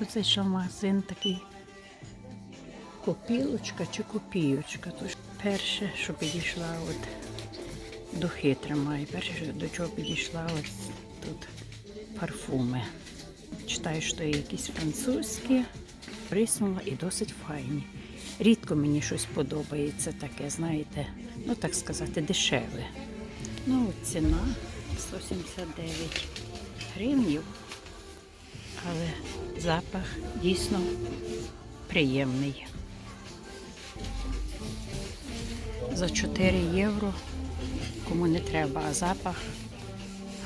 Оце що магазин такий копілочка чи копійочка. Тож перше, що підійшла, от духи тримаю. Перше, до чого підійшла, ось тут парфуми. Читаю, що є якісь французькі, приснула і досить файні. Рідко мені щось подобається таке, знаєте, ну так сказати, дешеве. Ну, ціна 179 гривнів, але запах дійсно приємний. За 4 євро, кому не треба, а запах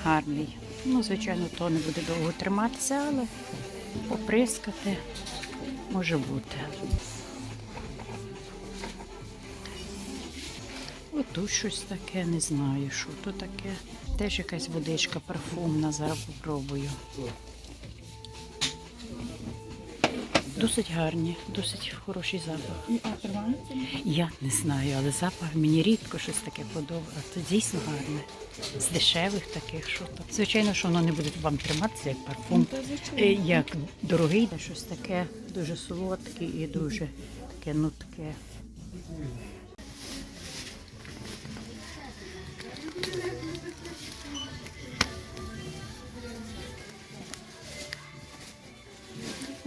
гарний. Ну, звичайно, то не буде довго триматися, але поприскати може бути. Отут щось таке, не знаю, що то таке. Теж якась водичка парфумна, зараз попробую. Досить гарні, досить хороший запах. І а тримається? Я не знаю, але запах мені рідко щось таке подобається. Це дійсно гарне. З дешевих таких, що то. Звичайно, що воно не буде вам триматися як парфум. Звичайно. Е, Як дорогий, щось таке дуже солодке і дуже таке нутке.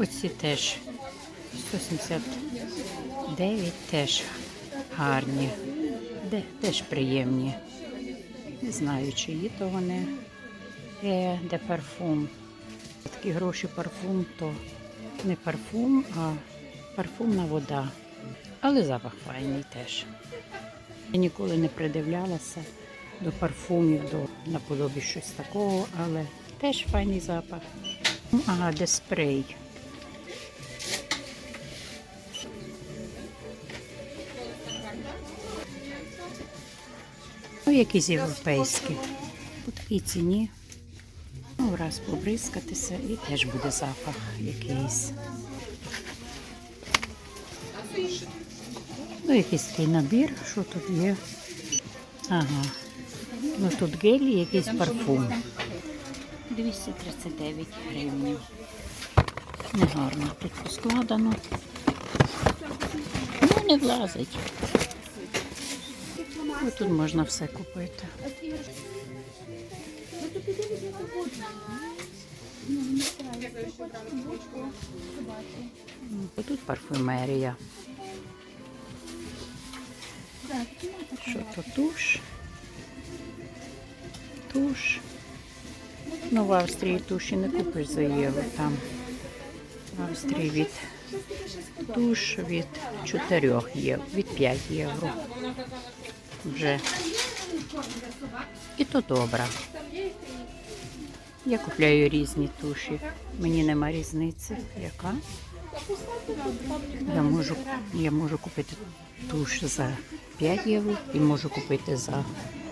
Оці теж 179 теж гарні, де теж приємні. Не знаю, чиї то вони. Е, де парфум. Такі гроші парфум, то не парфум, а парфумна вода. Але запах файний теж. Я ніколи не придивлялася до парфумів, до наподобі щось такого, але теж файний запах. Ага, де спрей. Якісь європейські. По такій ціні. Ну, раз побризкатися і теж буде запах якийсь. Ну, якийсь такий набір, що тут є. Ага. Ну тут гель і якийсь парфум. 239 гривень. Негарно тут поскладено. Ну, не влазить. Ну, тут можна все купити. Тут парфумерія. Що то туш? Туш. Ну, в Австрії туші не купиш за євро там. В Австрії від туш від 4 євро, від 5 євро. Вже. І то добре. Я купляю різні туші. Мені нема різниці. Яка? Я можу, я можу купити туш за 5 євро і можу купити за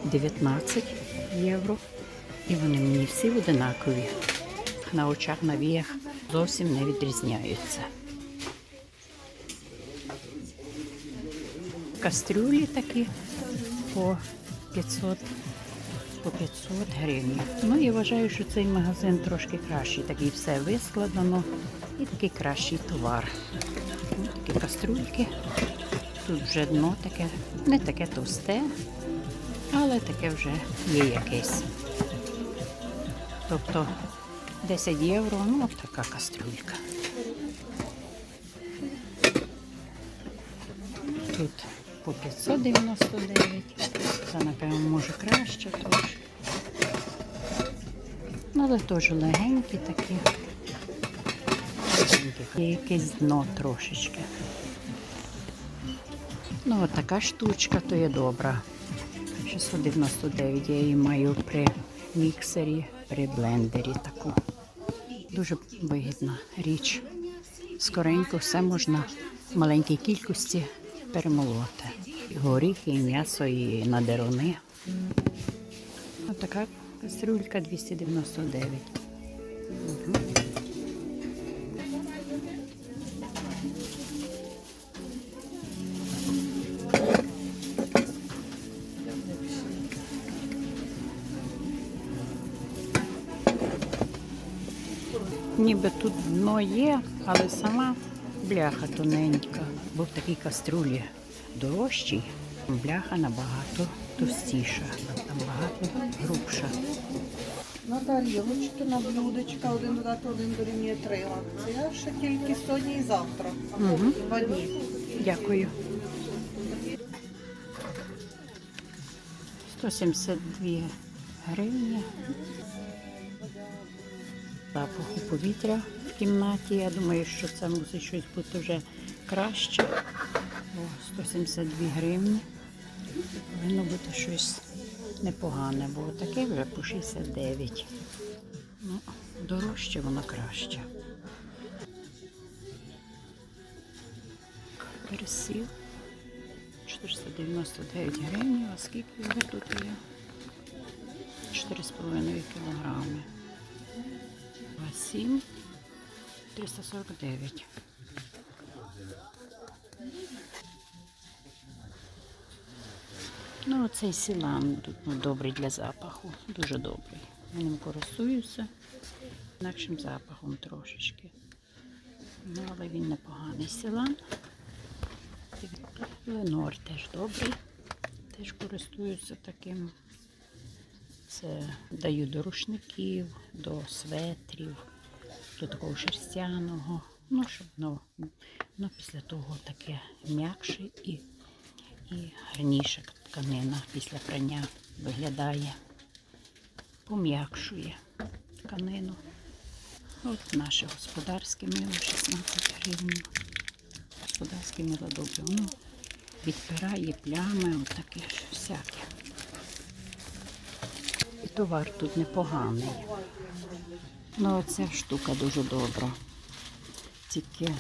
19 євро. І вони мені всі одинакові. На очах, на віях зовсім не відрізняються. Кастрюлі такі по 500 по 500 гривень. Ну я вважаю, що цей магазин трошки кращий. Такий все вискладено і такий кращий товар. Ну, такі кастрюльки. Тут вже дно таке, не таке товсте, але таке вже є якесь. Тобто 10 євро, ну така кастрюлька. Тут по 599. Це, напевно, може краще тож. Ну, але теж легенькі такі. Є якесь дно трошечки. Ну, от така штучка, то є добра. 699 я її маю при міксері, при блендері таку. Дуже вигідна річ. Скоренько все можна в маленькій кількості перемолоти. І горіхи, і м'ясо, і надеруни. Ось така кастрюлька 299. Мгм. ніби тут дно є, але сама бляха тоненька. Бо в такій каструлі дорожчий, бляха набагато товстіша, там багато грубша. На тарілочки, на блюдечка, один додати, один дорівнює три акція. Ще тільки сьогодні і завтра. Угу. Два дні. Дякую. 172 гривні. Запаху повітря в кімнаті. Я думаю, що це мусить щось бути вже краще. О, 172 гривні. Повинно бути щось непогане, бо таке вже по 69. Ну, дорожче воно краще. Пересіл 499 гривень, а скільки його тут є? 4,5 кілограми. 2,7 349. Ну, оцей сілан ну, добрий для запаху, дуже добрий. Я ним користуюся інакшим запахом трошечки. Ну, але він непоганий сілан. Ленор теж добрий. Теж користуюся таким. Це даю до рушників, до светрів, до такого шерстяного. Ну, щоб воно, ну, після того таке м'якше і, і гарніше тканина після прання виглядає. Пом'якшує тканину. От наше господарське мило 16 гривень господарське мило добре. Воно відпирає плями, от всяке. І товар тут непоганий. Ну, оця штука дуже добра. Тільки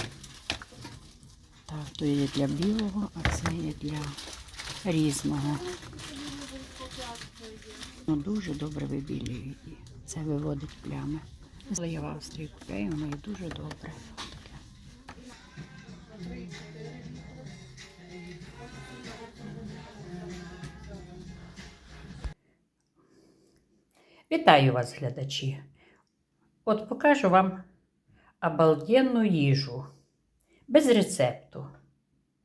так, то є для білого, а це є для різного. Ну, дуже добре вибілює це виводить плями. Але я в Австрії купляю, воно є дуже добре. Вітаю вас, глядачі. От покажу вам обалденну їжу без рецепту.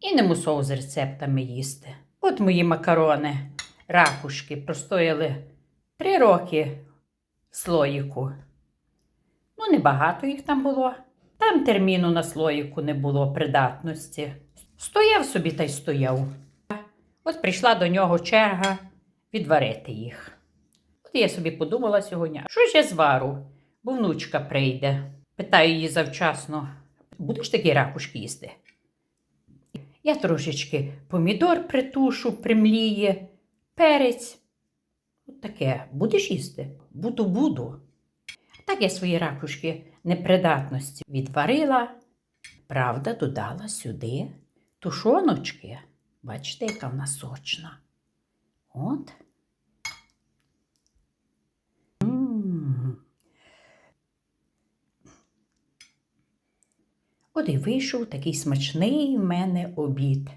І не мусов з рецептами їсти. От мої макарони, ракушки простояли три роки слоїку. Ну, небагато їх там було. Там терміну на слоїку не було придатності. Стояв собі та й стояв. От прийшла до нього черга відварити їх. Я собі подумала сьогодні, що ж я звару, бо внучка прийде. Питаю її завчасно: будеш такі ракушки їсти? Я трошечки помідор притушу, примліє, перець. От таке, будеш їсти? Буду, буду. Так я свої ракушки непридатності відварила, правда, додала сюди тушоночки. Бачите, яка вона сочна. От. М. От і вийшов такий смачний в мене обід.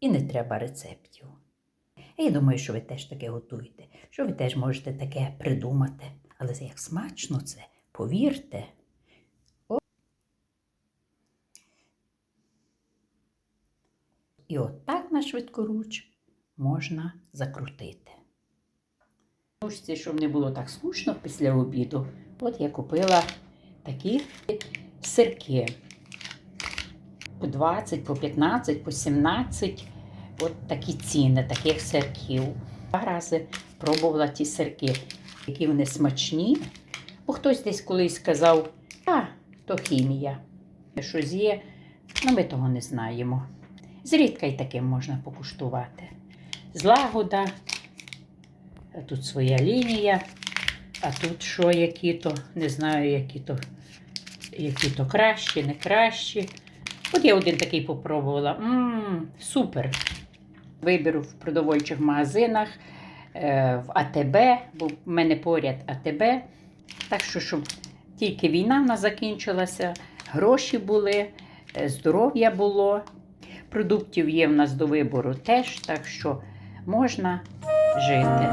І не треба рецептів. Я думаю, що ви теж таке готуєте, що ви теж можете таке придумати. Але як смачно це, повірте. О. І отак на швидкоруч можна закрутити. Ножці, щоб не було так скучно після обіду, от я купила такі сирки. По 20, по 15, по 17. От такі ціни таких сирків. Два рази пробувала ті сирки, які вони смачні. Бо хтось десь колись сказав, а, то хімія. Щось є, ну ми того не знаємо. Зрідка й таким можна покуштувати. Злагода, а тут своя лінія, а тут що, які то, не знаю, які то, які то кращі, не кращі. От я один такий попробувала. Мм, супер. Виберу в продовольчих магазинах, е, в АТБ, бо в мене поряд АТБ. Так що, щоб тільки війна в нас закінчилася, гроші були, е, здоров'я було. Продуктів є в нас до вибору теж, так що можна жити.